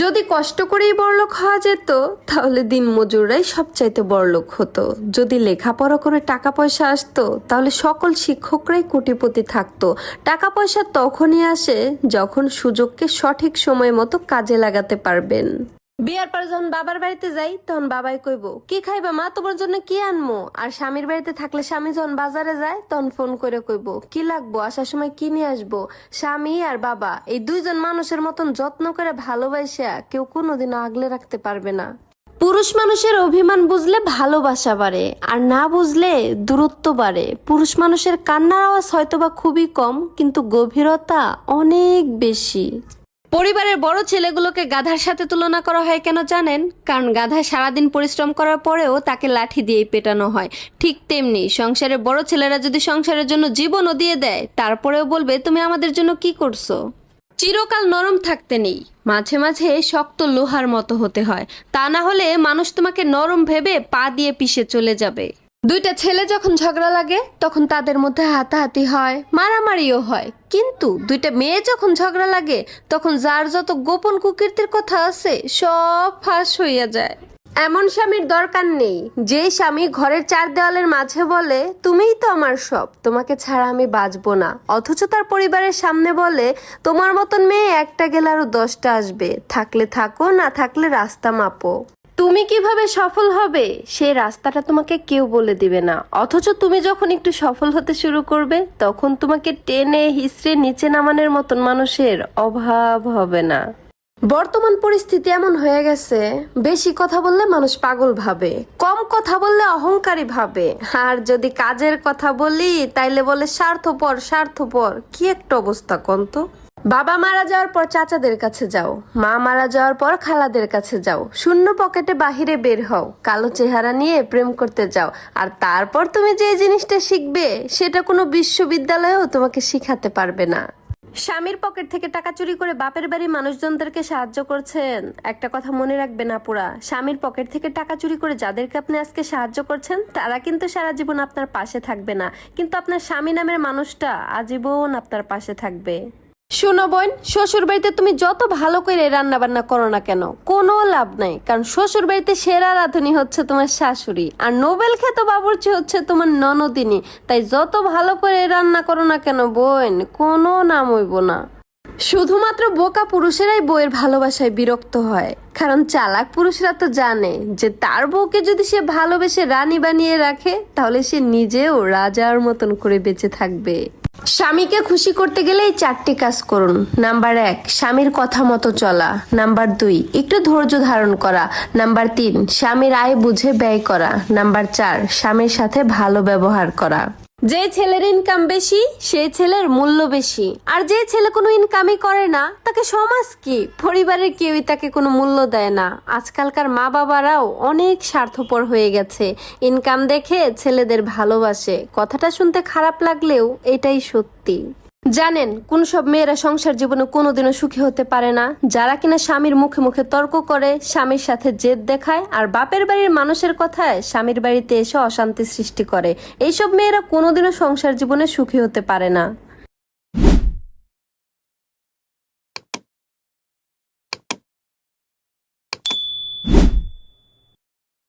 যদি কষ্ট করেই বড়লোক হওয়া যেত, তাহলে দিন মজুররাই সবচাইতে বড়লোক হতো। যদি লেখাপড়া করে টাকা পয়সা আসতো, তাহলে সকল শিক্ষকরাই কোটিপতি থাকতো। টাকা পয়সা তখনই আসে যখন সুযোগকে সঠিক সময় মতো কাজে লাগাতে পারবেন। বিয়ার পর যখন বাবার বাড়িতে যাই, তখন বাবাই কইব, কি খাইবা মা? তোমার জন্য কি আনমো? আর স্বামীর বাড়িতে থাকলে স্বামী যখন বাজারে যায়, তখন ফোন করে কইব, কি লাগবো? আসার সময় কি নিয়ে আসব? স্বামী আর বাবা, এই দুইজন মানুষের মতন যত্ন করে ভালোবাসা কেউ কোনোদিনও আগলে রাখতে পারবে না। পুরুষ মানুষের অভিমান বুঝলে ভালোবাসা বাড়ে, আর না বুঝলে দূরত্ব বাড়ে। পুরুষ মানুষের কান্নার আওয়াজ হয়তোবা খুবই কম, কিন্তু গভীরতা অনেক বেশি। পরিবারের বড় ছেলেগুলোকে গাধার সাথে তুলনা করা হয় কেন জানেন? কারণ গাধা সারাদিন পরিশ্রম করার পরেও তাকে লাঠি দিয়েই পেটানো হয়। ঠিক তেমনি সংসারের বড় ছেলেরা যদি সংসারের জন্য জীবনও দিয়ে দেয়, তারপরেও বলবে, তুমি আমাদের জন্য কি করছ? চিরকাল নরম থাকতে নেই। মাঝে মাঝে শক্ত লোহার মতো হতে হয়। তা না হলে মানুষ তোমাকে নরম ভেবে পা দিয়ে পিষে চলে যাবে। দুইটা ছেলে যখন ঝগড়া লাগে, তখন তাদের মধ্যে হাতাহাতি হয়, মারামারিও হয়। কিন্তু দুইটা মেয়ে যখন ঝগড়া লাগে, তখন যার যত গোপন কুকীর্তির কথা আছে, সব ফাঁস হইয়া যায়। এমন স্বামীর দরকার নেই, যে স্বামী ঘরের চার দেওয়ালের মাঝে বলে, তুমিই তো আমার সব, তোমাকে ছাড়া আমি বাঁচবো না। অথচ তার পরিবারের সামনে বলে, তোমার মতন মেয়ে একটা গেলে আরও দশটা আসবে, থাকলে থাকো, না থাকলে রাস্তা মাপো। তুমি কীভাবে সফল হবে? সেই রাস্তাটা তোমাকে কেউ বলে দিবে না। অথচ তুমি যখন একটু সফল হতে শুরু করবে, তখন তোমাকে টেনে হিসড়ে নিচে নামানোর মতন মানুষের অভাব হবে না। বর্তমান পরিস্থিতি এমন হয়ে গেছে, বেশি কথা বললে মানুষ পাগল ভাবে, কম কথা বললে অহংকারী ভাবে। আর যদি কাজের কথা বলি, তাইলে বলে স্বার্থপর স্বার্থপর, কি একটা অবস্থা কন্ত বাবা মারা যাওয়ার পর চাচাদের কাছে যাও, মা মারা যাওয়ার পর খালাদের কাছে যাও, শূন্য পকেটে বাহিরে বের হও, কালো চেহারা নিয়ে প্রেম করতে যাও, আর তারপর তুমি যে জিনিসটা শিখবে, সেটা কোনো বিশ্ববিদ্যালয়েও তোমাকে শিখাতে পারবে না। স্বামীর পকেট থেকে টাকা চুরি করে বাপের বাড়ি মানুষজনদেরকে সাহায্য করছেন। একটা কথা মনে রাখবেন আপুরা, স্বামীর পকেট থেকে টাকা চুরি করে যাদেরকে আপনি আজকে সাহায্য করছেন, তারা কিন্তু সারা জীবন আপনার পাশে থাকবে না। কিন্তু আপনার স্বামী নামের মানুষটা আজীবন আপনার পাশে থাকবে। শোনো বোন শ্বশুর বাড়িতে তুমি যত ভালো করে রান্না বান্না করো না কেন, কোনো লাভ নাই। কারণ শ্বশুর বাড়িতে সেরা রাঁধুনি হচ্ছে তোমার শাশুড়ি, আর নোবেল খেত বাবুর্চি হচ্ছে তোমার ননদিনী। তাই যত ভালো করে রান্না করো না কেন বোন, কোনো নাম হইব না। শুধুমাত্র বোকা পুরুষেরাই বইয়ের ভালোবাসায় বিরক্ত হয়। কারণ চালাক পুরুষরা তো জানে যে তার বউকে যদি সে ভালোবেসে রানী বানিয়ে রাখে, তাহলে সে নিজেও রাজার মতন করে বেঁচে থাকবে। স্বামীকে খুশি করতে গেলে এই চারটি কাজ করুন। নাম্বার এক, স্বামীর কথা মতো চলা। নাম্বার দুই, একটু ধৈর্য ধারণ করা। নাম্বার তিন, স্বামীর আয় বুঝে ব্যয় করা। নাম্বার চার, স্বামীর সাথে ভালো ব্যবহার করা। যে ছেলের ইনকাম বেশি, সে ছেলের মূল্য বেশি। আর যে ছেলে কোনো ইনকামই করে না, তাকে সমাজ কি? পরিবারের কেউই তাকে কোনো মূল্য দেয় না। আজকালকার মা বাবারাও অনেক স্বার্থপর হয়ে গেছে। ইনকাম দেখে ছেলেদের ভালোবাসে। কথাটা শুনতে খারাপ লাগলেও এটাই সত্যি। জানেন, কোন সব মেয়েরা সংসার জীবনে কোনোদিনও সুখী হতে পারে না। যারা কিনা স্বামীর মুখে মুখে তর্ক করে, স্বামীর সাথে জেদ দেখায়, আর বাপের বাড়ির মানুষের কথায় স্বামীর বাড়িতে এসে অশান্তি সৃষ্টি করে। এইসব মেয়েরা কোনোদিনও সংসার জীবনে সুখী হতে পারে না।